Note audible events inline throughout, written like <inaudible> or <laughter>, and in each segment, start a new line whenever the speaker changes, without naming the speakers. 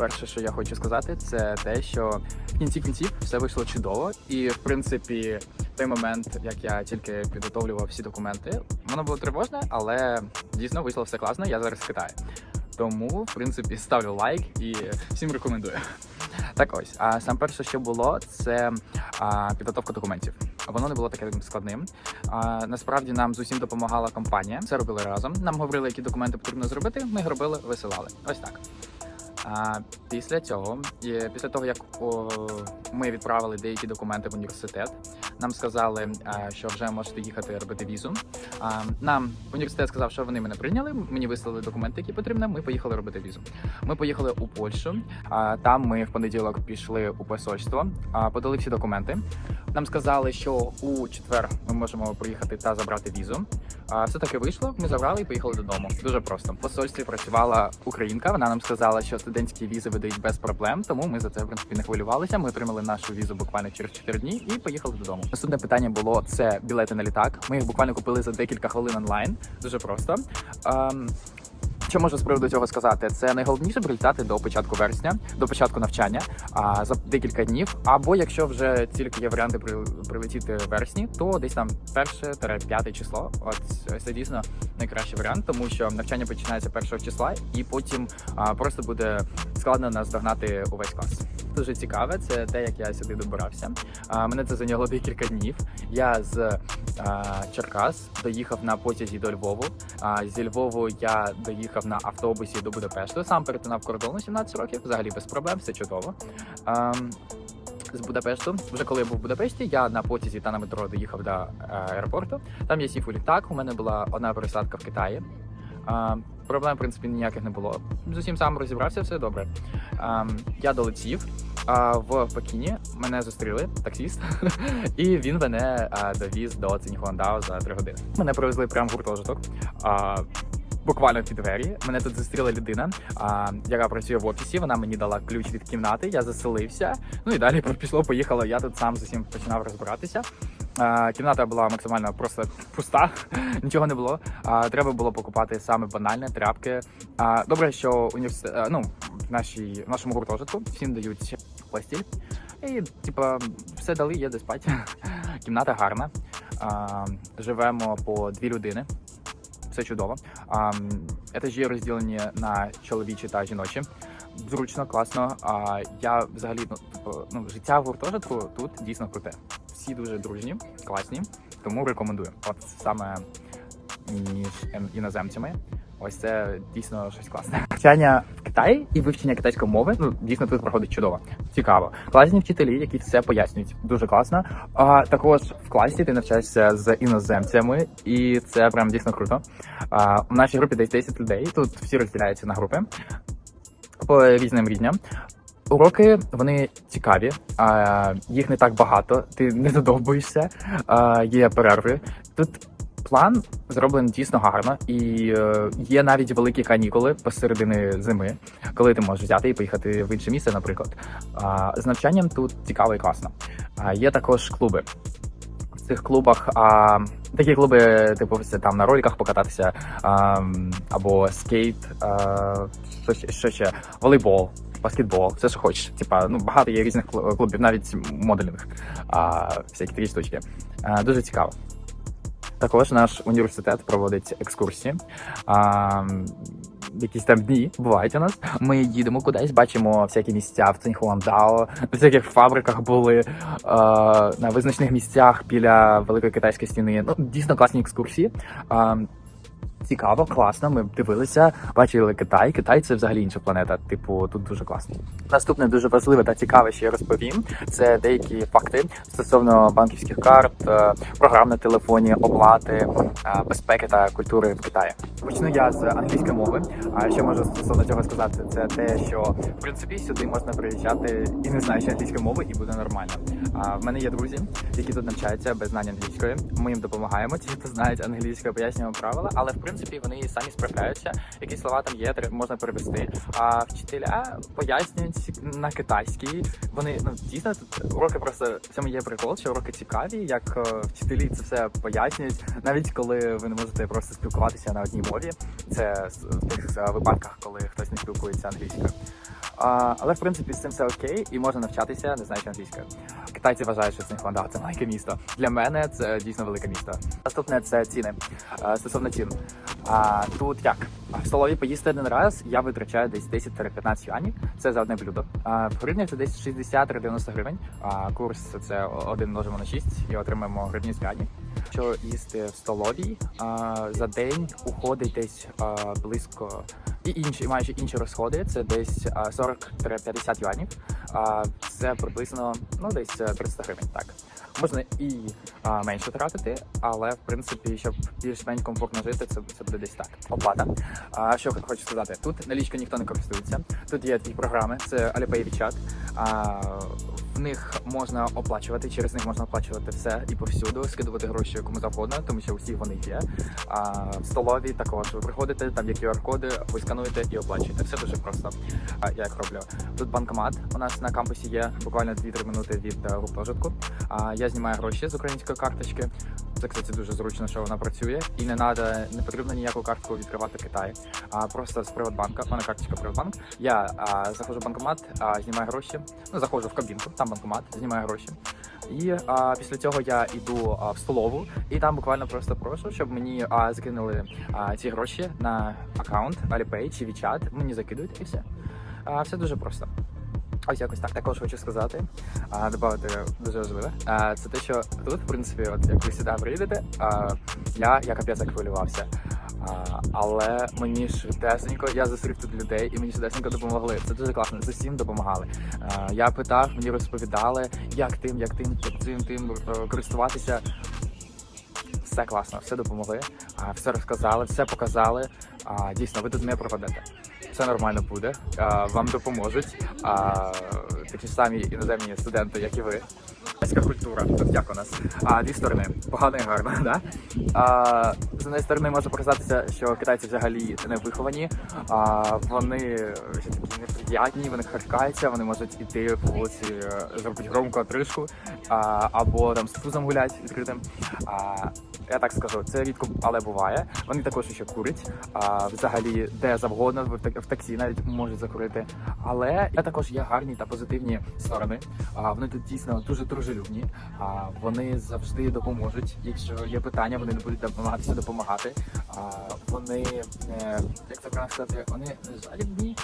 перше, що я хочу сказати, це те, що в кінці кінців все вийшло чудово. І в принципі, в той момент, як я тільки підготовлював всі документи, воно було тривожне, але дійсно вийшло все класно. Я зараз в Китаї. Тому, в принципі, ставлю лайк і всім рекомендую. Так ось, а сам перше, що було, це а, підготовка документів. Воно не було таким складним. А, насправді нам з усім допомагала компанія. Все робили разом. Нам говорили, які документи потрібно зробити. Ми їх робили, висилали. Ось так. А після цього, після того як ми відправили деякі документи в університет, нам сказали, що вже можете їхати робити візу. Нам університет сказав, що вони мене прийняли. Мені вислали документи, які потрібні. Ми поїхали робити візу. Ми поїхали у Польщу. Там ми в понеділок пішли у посольство, подали всі документи. Нам сказали, що у четвер ми можемо приїхати та забрати візу. А все таки вийшло. Ми забрали і поїхали додому. Дуже просто. В посольстві працювала українка. Вона нам сказала, що студентські візи видають без проблем, тому ми за це в принципі не хвилювалися. Ми отримали нашу візу буквально через 4 дні і поїхали додому. Наступне питання було це білети на літак. Ми їх буквально купили за декілька хвилин онлайн. Дуже просто. Що можу з приводу цього сказати? Це найголовніше прилітати до початку вересня, до початку навчання, а за декілька днів. Або якщо вже тільки є варіанти при- прилетіти в вересні, то десь там перше п'яте число. От це дійсно найкращий варіант, тому що навчання починається першого числа, і потім а, просто буде складно наздогнати увесь клас. Дуже цікаве, це те, як я сюди добирався. Мене це зайняло декілька днів. Я з Черкас доїхав на потязі до Львову. А зі Львову я доїхав на автобусі до Будапешту. Сам перетинав кордон у 17 років, взагалі без проблем, все чудово. Ем, з Будапешту, вже коли я був в Будапешті, я на потязі та на метро доїхав до е, аеропорту. Там я сів у літак. У мене була одна пересадка в Китаї. Проблем, в принципі, ніяких не було. З усім сам розібрався, все добре. Е, я долетів. А в Пекіні мене зустріли таксіст, <laughs> і він мене а, довіз до Циньхуандао за три години. Мене привезли прямо в гуртожиток. А, Буквально під двері мене тут зустріла людина, а, яка працює в офісі. Вона мені дала ключ від кімнати. Я заселився. Ну і далі <laughs> пішло, поїхало. Я тут сам з усім починав розбиратися. Кімната була максимально просто пуста, <laughs> нічого не було. Треба було покупати саме банальне тряпки. Добре, що університет, ну в нашій в нашому гуртожитку всім дають постіль. І, типа, все дали, є де спати. <laughs> Кімната гарна. Живемо по дві людини. Все чудово. Етажі розділені на чоловічі та жіночі. Зручно, класно. Я взагалі ну, типу, ну, життя в гуртожитку тут дійсно круте. Всі дуже дружні, класні, тому рекомендую. От саме між іноземцями. Ось це дійсно щось класне. Навчання в Китаї і вивчення китайської мови ну дійсно тут проходить чудово. Цікаво. Класні вчителі, які все пояснюють. Дуже класно. А також в класі ти навчаєшся з іноземцями, і це прям дійсно круто. А, у нашій групі десь 10 людей. Тут всі розділяються на групи по різним рівням. Уроки вони цікаві, а, їх не так багато. Ти не задовбуєшся, а, є перерви. Тут план зроблений дійсно гарно, і е, є навіть великі канікули посередини зими, коли ти можеш взяти і поїхати в інше місце, наприклад. А, з навчанням тут цікаво і класно. А, є також клуби. В цих клубах а, такі клуби, типу, там на роликах покататися, а, або скейт, а, що ще, волейбол, баскетбол, все, що хочеш. Типа, ну багато є різних клубів, навіть моделінг, а, всякі такі штучки. А, дуже цікаво. Також наш університет проводить екскурсії. А, якісь там дні бувають у нас. Ми їдемо кудись, бачимо всякі місця в Цинхуандао, на всяких фабриках були а, на визначених місцях біля великої китайської стіни. Ну дійсно класні екскурсії. А, Цікаво, класно. Ми дивилися, бачили Китай. Китай це взагалі інша планета. Типу, тут дуже класно. Наступне дуже важливе та цікаве, що я розповім. Це деякі факти стосовно банківських карт, е, програм на телефоні, оплати, е, безпеки та культури в Китаї. Почну я з англійської мови. А що можу стосовно цього сказати, це те, що в принципі сюди можна приїжджати і не знаючи англійської мови, і буде нормально. А в мене є друзі, які тут навчаються без знання англійської. Ми їм допомагаємо. Ті, хто знають англійською, пояснюємо правила, але в принципі вони самі справляються. Які слова там є, можна перевести. А вчителя пояснюють на китайській. Вони ну дійсно тут уроки просто в цьому є прикол, що уроки цікаві, як е, вчителі це все пояснюють, навіть коли ви не можете просто спілкуватися на одній мові. Це в тих е, випадках, коли хтось не спілкується англійською. Але в принципі з цим все окей, і можна навчатися, не знаючи англійською. Китайці вважають, що Цинхуандао – це маленьке місто. Для мене це дійсно велике місто. Наступне це ціни. Стосовно цін. А, тут як? В столові поїсти один раз я витрачаю десь 10-15 юанів. Це за одне блюдо. А, в гривнях це десь 60-90 гривень. А, курс це один множимо на 6 і отримаємо гривні з юанів. Що їсти в столовій а, за день уходить десь а, близько і інші, майже інші розходи. Це десь а, 40-50 юанів. Це приблизно ну десь е, 300 гривень. Так можна і а, менше тратити, але в принципі, щоб більш-менш комфортно жити, це, це буде десь так. Оплата. А що хочу сказати? Тут налічка ніхто не користується. Тут є дві програми: це Alipay WeChat. Них можна оплачувати, через них можна оплачувати все і повсюду, скидувати гроші кому завгодно, тому що усі вони є. А в столові також ви приходите, там є QR-коди, ви скануєте і оплачуєте. Все дуже просто. А я як роблю. Тут банкомат у нас на кампусі є буквально 2-3 минути від е, гуртожитку. А я знімаю гроші з української карточки. Це кстати дуже зручно, що вона працює, і не надо, не потрібно ніяку картку відкривати в Китаї. А просто з Приватбанка. У мене карточка Приватбанк. Я а, заходжу в банкомат, а, знімаю гроші. Ну заходжу в кабінку, там банкомат, знімаю гроші. І а, після цього я йду а, в столову, і там буквально просто прошу, щоб мені а, закинули а, ці гроші на аккаунт Alipay чи WeChat. Мені закидують і все. А, все дуже просто. Ось якось так. Також хочу сказати, а, додати дуже важливе. А, це те, що тут, в принципі, от як ви сюди приїдете, а, я, я капець хвилювався. А, але мені швидесенько, я зустрів тут людей і мені швидесенько допомогли. Це дуже класно. З усім допомагали. А, я питав, мені розповідали, як тим, як тим, як цим тим е, користуватися. Все класно, все допомогли, все розказали, все показали. А, дійсно, ви тут не пропадете. Все нормально буде. А, вам допоможуть. А, такі ж самі іноземні студенти, як і ви. Китайська культура, тут як у нас. А, дві сторони, погано і гарно, да? А, з однієї сторони може показатися, що китайці взагалі не виховані, а, вони ще такі неприятні, вони харкаються, вони можуть іти по вулиці, е, зробити громку отрижку, а, або там з пузом гулять відкритим. А, я так скажу, це рідко, але буває. Вони також ще курять. А, взагалі, де завгодно, в, так- таксі навіть можуть закурити. Але є також є гарні та позитивні сторони. А, вони тут дійсно дуже дружелюбні. А, вони завжди допоможуть. Якщо є питання, вони не будуть намагатися допомагати. А, вони е, як правильно сказати, вони жалібні.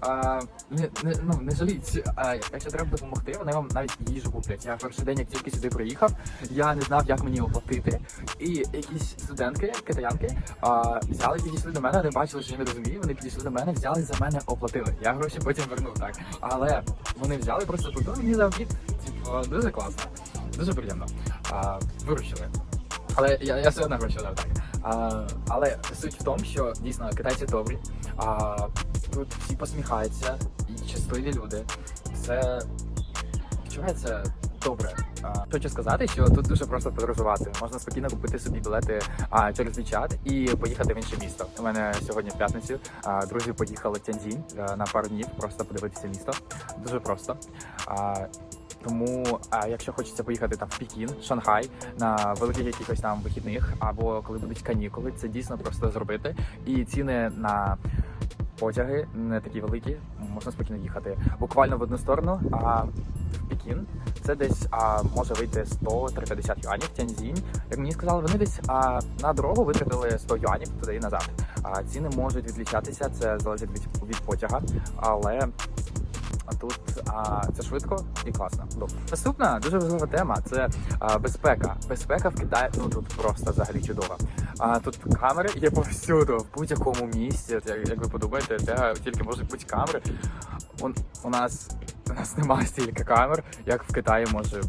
А, не, не, ну, не жаліть. А, якщо треба допомогти, вони вам навіть їжу куплять. Я перший день, як тільки сюди приїхав, я не знав, як мені оплатити. І якісь студентки, китаянки, а, взяли, підійшли до мене, вони бачили, що я не розумію. Вони підійшли до мене, взяли за мене, оплатили. Я гроші потім вернув так. Але вони взяли просто платили мені за обід. Типу, дуже класно, дуже приємно. А, виручили. Але я, я все одно гроші дав так. А, але суть в тому, що дійсно китайці добрі. А, тут всі посміхаються і щасливі люди. Це відчувається добре. Хочу сказати, що тут дуже просто подорожувати. Можна спокійно купити собі білети через WeChat і поїхати в інше місто. У мене сьогодні в п'ятницю друзі поїхали в Тяньцзінь на пару днів, просто подивитися місто. Дуже просто. Тому, а якщо хочеться поїхати там в Пекін, Шанхай на великих якихось там вихідних, або коли будуть канікули, це дійсно просто зробити. І ціни на потяги не такі великі, можна спокійно їхати. Буквально в одну сторону, а в Пекін це десь а, може вийти 100-350 юанів. Тяньзінь, як мені сказали, вони десь а, на дорогу витратили 100 юанів туди і назад. А ціни можуть відлічатися, це залежить від, від потяга, але тут а, це швидко і класно. Добре. Наступна дуже важлива тема це а, безпека. Безпека в Китаї ну тут просто взагалі чудова. А тут камери є повсюду, в будь-якому місці. Як, як ви подумаєте, де тільки можуть бути камери. У, у нас у нас немає стільки камер, як в Китаї може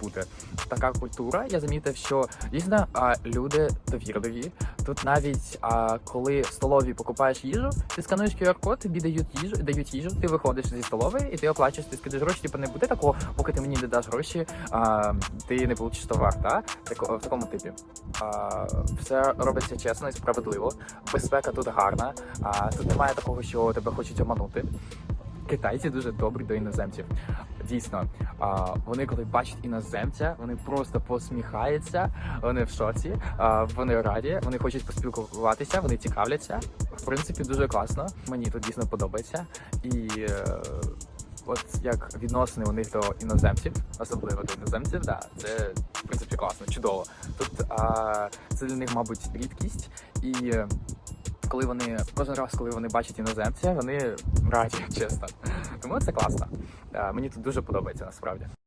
бути. Така культура. Я замітив, що дійсно люди довірливі. Тут навіть а, коли в столові покупаєш їжу, ти скануєш QR-код, тобі дають їжу, дають їжу, ти виходиш зі столової і ти оплачуєш, ти скидаєш гроші, типу не буде такого, поки ти мені не даш гроші, а, ти не получиш товар. Та? Тако, в такому типі. А, все робиться чесно і справедливо. Безпека тут гарна. А, тут немає такого, що тебе хочуть обманути. Китайці дуже добрі до іноземців. дійсно, вони коли бачать іноземця, вони просто посміхаються, вони в шоці, вони раді, вони хочуть поспілкуватися, вони цікавляться. В принципі, дуже класно. Мені тут дійсно подобається. І е, от як відносини у них до іноземців, особливо до іноземців, да, це в принципі класно, чудово. Тут а, це для них, мабуть, рідкість, і коли вони кожен раз, коли вони бачать іноземця, вони раді, <laughs> чесно. Тому це класно. Е, Мені тут дуже подобається насправді.